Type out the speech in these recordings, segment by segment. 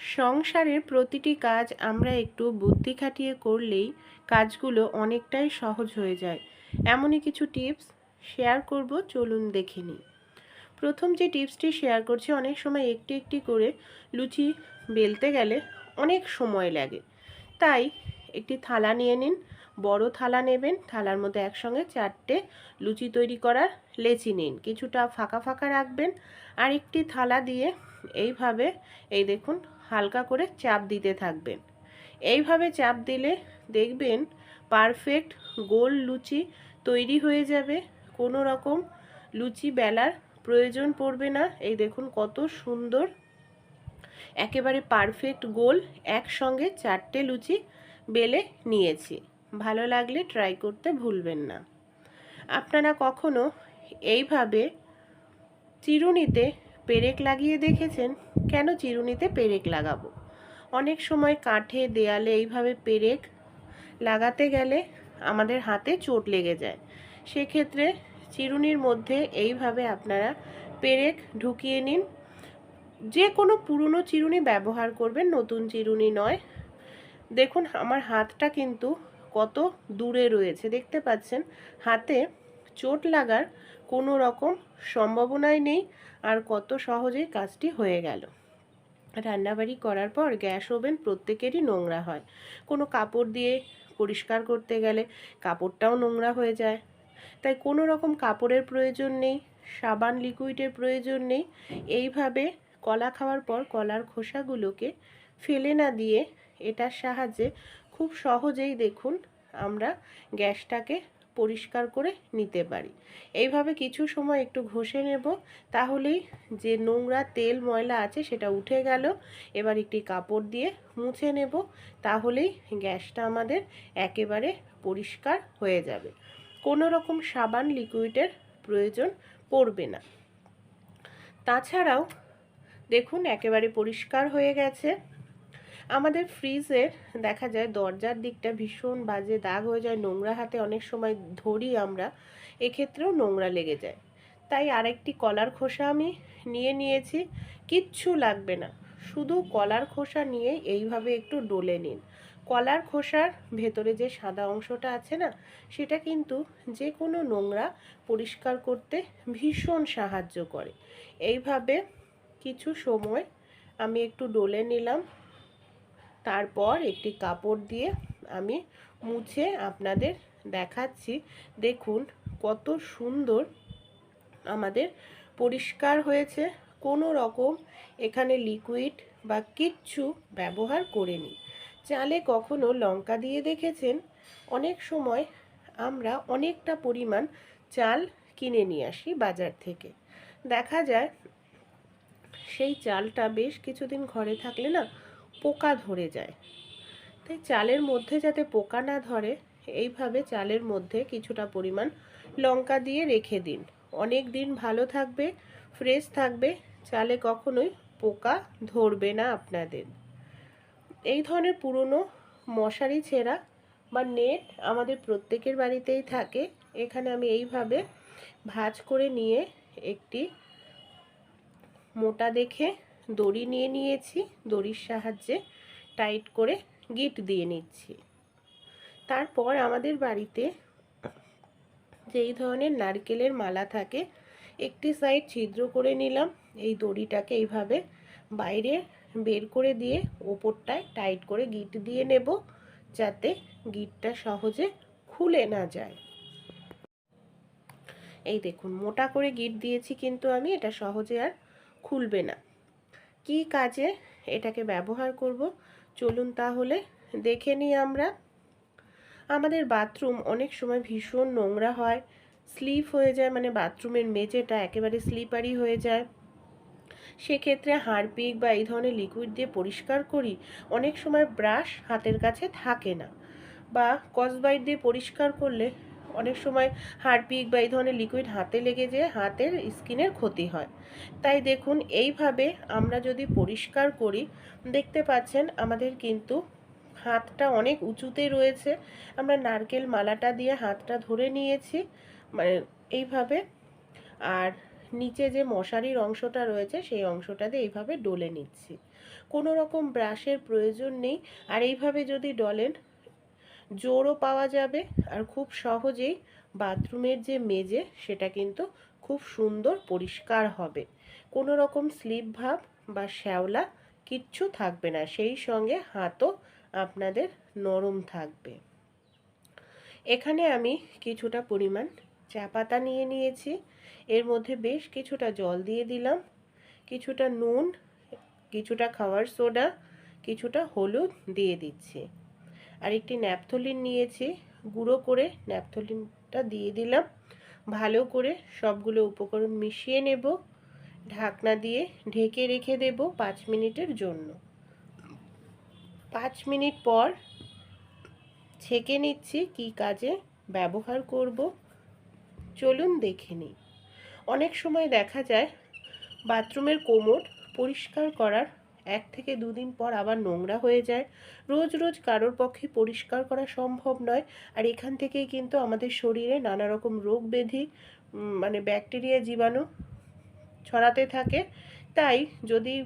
সংসারের প্রতিটি কাজ আমরা একটু বুদ্ধি খাটিয়ে করলেই কাজগুলো অনেকটাই সহজ হয়ে যায়। এমনই কিছু টিপস শেয়ার করব, চলুন দেখে নিই। প্রথম যে টিপসটি শেয়ার করছি, অনেক সময় একটি একটি করে লুচি বেলতে গেলে অনেক সময় লাগে। তাই একটি থালা নিয়ে নিন, বড় থালা নেবেন, থালার মধ্যে একসঙ্গে চারটে লুচি তৈরি করার লেচি নিন, কিছুটা ফাঁকা ফাঁকা রাখবেন। আর একটি থালা দিয়ে এইভাবে, এই দেখুন হালকা করে চাপ দিতে থাকবেন। এইভাবে চাপ দিলে দেখবেন পারফেক্ট গোল লুচি তৈরি হয়ে যাবে। কোনো রকম লুচি বেলার প্রয়োজন পড়বে না। এই দেখুন কত সুন্দর। একেবারে পারফেক্ট গোল একসঙ্গে চারটে লুচি বেলে নিয়েছি। ভালো লাগলে ট্রাই করতে ভুলবেন না। আপনারা কখনো এইভাবে চিরুনিতে পেরেক লাগিয়ে দেখেছেন? কেন চিরুনিতে পেরেক লাগাবো? অনেক সময় কাঠে, দেয়ালে এইভাবে পেরেক লাগাতে গেলে আমাদের হাতে চোট লেগে যায়। সেক্ষেত্রে চিরুনির মধ্যে এইভাবে আপনারা পেরেক ঢুকিয়ে নিন। যে কোনো পুরনো চিরুনি ব্যবহার করবেন, নতুন চিরুনি নয়। দেখুন, আমার হাতটা কিন্তু কত দূরে রয়েছে। দেখতে পাচ্ছেন, হাতে চোট লাগার কোনো রকম সম্ভাবনাই নেই আর কত সহজেই কাজটি হয়ে গেল। রান্নাবাড়ি করার পর গ্যাস ওভেন প্রত্যেকেরই নোংরা হয়। কোনো কাপড় দিয়ে পরিষ্কার করতে গেলে কাপড়টাও নোংরা হয়ে যায়। তাই কোনো রকম কাপড়ের প্রয়োজন নেই, সাবান, লিকুইডের প্রয়োজন নেই। এইভাবে কলা খাওয়ার পর কলার খোসাগুলোকে ফেলে না দিয়ে এটার সাহায্যে খুব সহজেই দেখুন আমরা গ্যাসটাকে পরিষ্কার করে নিতে পারি। এইভাবে কিছু সময় একটু ঘষে নেব, তাহলেই যে নোংরা তেল ময়লা আছে সেটা উঠে গেল। এবার একটি কাপড় দিয়ে মুছে নেব, তাহলেই গ্যাসটা আমাদের একেবারে পরিষ্কার হয়ে যাবে। কোনো রকম সাবান, লিকুইডের প্রয়োজন পড়বে না। তাছাড়াও দেখুন, একেবারে পরিষ্কার হয়ে গেছে। আমাদের ফ্রিজের দেখা যায় দরজার দিকটা ভীষণ বাজে, দাগ হয়ে যায়, নোংরা হাতে অনেক সময় ধরি আমরা, এক্ষেত্রেও নোংরা লেগে যায়। তাই আরেকটি কলার খোসা আমি নিয়ে নিয়েছি, কিচ্ছু লাগবে না। শুধু কলার খোসা নিয়ে এইভাবে একটু ডলে নিন। কলার খোসার ভেতরে যে সাদা অংশটা আছে না, সেটা কিন্তু যে কোনো নোংরা পরিষ্কার করতে ভীষণ সাহায্য করে। এইভাবে কিছু সময় আমি একটু ডলে নিলাম। তারপর একটি কাপড় দিয়ে আমি মুছে আপনাদের দেখাচ্ছি। দেখুন কত সুন্দর আমাদের পরিষ্কার হয়েছে। কোনো রকম এখানে লিকুইড বা কিচ্ছু ব্যবহার করিনি। চালে কখনো লঙ্কা দিয়ে দেখেছেন? অনেক সময় আমরা অনেকটা পরিমাণ চাল কিনে নিয়ে আসি বাজার থেকে। দেখা যায় সেই চালটা বেশ কিছুদিন ঘরে থাকলে না পোকা ধরে যায়। তাই চালের মধ্যে যাতে পোকা না ধরে, এইভাবে চালের মধ্যে কিছুটা পরিমাণ লঙ্কা দিয়ে রেখে দিন। অনেক দিন ভালো থাকবে, ফ্রেশ থাকবে, চালে কখনোই পোকা ধরবে না আপনাদের। এই ধরনের পুরনো মশারি ছেঁড়া বা নেট আমাদের প্রত্যেকের বাড়িতেই থাকে। এখানে আমি এইভাবে ভাজ করে নিয়ে একটি মোটা দেখে দড়ি নিয়ে নিয়েছি, দড়ির সাহায্যে টাইট করে গিট দিয়ে নিচ্ছি। তারপর আমাদের বাড়িতে যেই ধরনের নারকেলের মালা থাকে, একটি সাইড ছিদ্র করে নিলাম। এই দড়িটাকে এইভাবে বাইরে বের করে দিয়ে ওপরটায় টাইট করে গিট দিয়ে নেব, যাতে গিটটা সহজে খুলে না যায়। এই দেখুন, মোটা করে গিট দিয়েছি কিন্তু আমি, এটা সহজে আর খুলবে না। কি কাজে এটাকে ব্যবহার করব? চলুন তাহলে দেখে নিই আমরা। আমাদের বাথরুম অনেক সময় ভীষণ নোংরা হয়, স্লিপ হয়ে যায় মানে বাথরুমের মেঝেটা একেবারে স্লিপারি হয়ে যায়। সেক্ষেত্রে হারপিক বা এই ধরনের লিকুইড দিয়ে পরিষ্কার করি, অনেক সময় ব্রাশ হাতের কাছে থাকে না। বা কসবাইট দিয়ে পরিষ্কার করলে অনেক সময় হারপিক বা এই ধরনের লিকুইড হাতে লেগে যেয়ে হাতের স্কিনের ক্ষতি হয়। তাই দেখুন, এইভাবে আমরা যদি পরিষ্কার করি, দেখতে পাচ্ছেন আমাদের কিন্তু হাতটা অনেক উঁচুতে রয়েছে। আমরা নারকেল মালাটা দিয়ে হাতটা ধরে নিয়েছি মানে এইভাবে। আর নিচে যে মশারির অংশটা রয়েছে, সেই অংশটা দিয়ে এইভাবে ডলে নিচ্ছি। কোনো রকম ব্রাশের প্রয়োজন নেই। আর এইভাবে যদি ডলেন জোরও পাওয়া যাবে আর খুব সহজেই বাথরুমের যে মেজে সেটা কিন্তু খুব সুন্দর পরিষ্কার হবে। কোনো রকম স্লিপ ভাব বা শ্যাওলা কিচ্ছু থাকবে না, সেই সঙ্গে হাতও আপনাদের নরম থাকবে। এখানে আমি কিছুটা পরিমাণ চা পাতা নিয়ে নিয়েছি। এর মধ্যে বেশ কিছুটা জল দিয়ে দিলাম। কিছুটা নুন, কিছুটা খাওয়ার সোডা, কিছুটা হলুদ দিয়ে দিচ্ছি। আর একটি ন্যাপথলিন নিয়েছি, গুঁড়ো করে ন্যাপথলিনটা দিয়ে দিলাম। ভালো করে সবগুলো উপকরণ মিশিয়ে নেব, ঢাকনা দিয়ে ঢেকে রেখে দেব পাঁচ মিনিটের জন্য। পাঁচ মিনিট পর ছেঁকে নিচ্ছি কি কাজে ব্যবহার করব। চলুন দেখে নিই। অনেক সময় দেখা যায় বাথরুমের কোমর পরিষ্কার করার এক থেকে দুদিন পর আবার নোংরা হয়ে যায়। রোজ রোজ কারোর পক্ষে পরিষ্কার করা সম্ভব নয়। আর এখান থেকেই কিন্তু আমাদের শরীরে নানা রকম রোগ ব্যাধি মানে ব্যাকটেরিয়া জীবাণু ছড়াতে থাকে। তাই যদি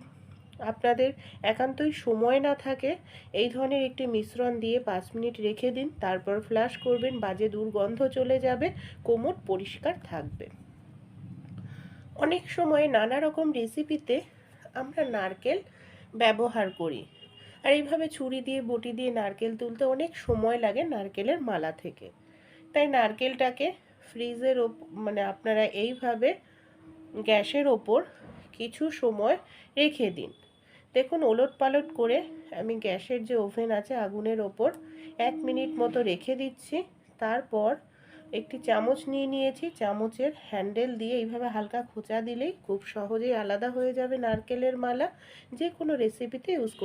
আপনাদের একান্তই সময় না থাকে, এই ধরনের একটি মিশ্রণ দিয়ে পাঁচ মিনিট রেখে দিন, তারপর ফ্লাশ করবেন, বাজে দুর্গন্ধ চলে যাবে, কোমর পরিষ্কার থাকবে। অনেক সময় নানা রকম রেসিপিতে আমরা নারকেল ব্যবহার করি। আর এইভাবে ছুরি দিয়ে, বটি দিয়ে নারকেল তুলতে অনেক সময় লাগে নারকেলের মালা থেকে। তাই নারকেলটাকে ফ্রিজের ওপ মানে আপনারা এইভাবে গ্যাসের ওপর কিছু সময় রেখে দিন। দেখুন ওলট পালট করে আমি গ্যাসের যে ওভেন আছে, আগুনের ওপর এক মিনিট মতো রেখে দিচ্ছি। তারপর একটি চামচ নিয়ে নিয়েছি। চামচের হ্যান্ডেল দিয়ে এইভাবে হালকা খোঁচা দিলেই খুব সহজেই আলাদা হয়ে যাবে নারকেলের মালা। যে কোনো রেসিপিতে ইউজ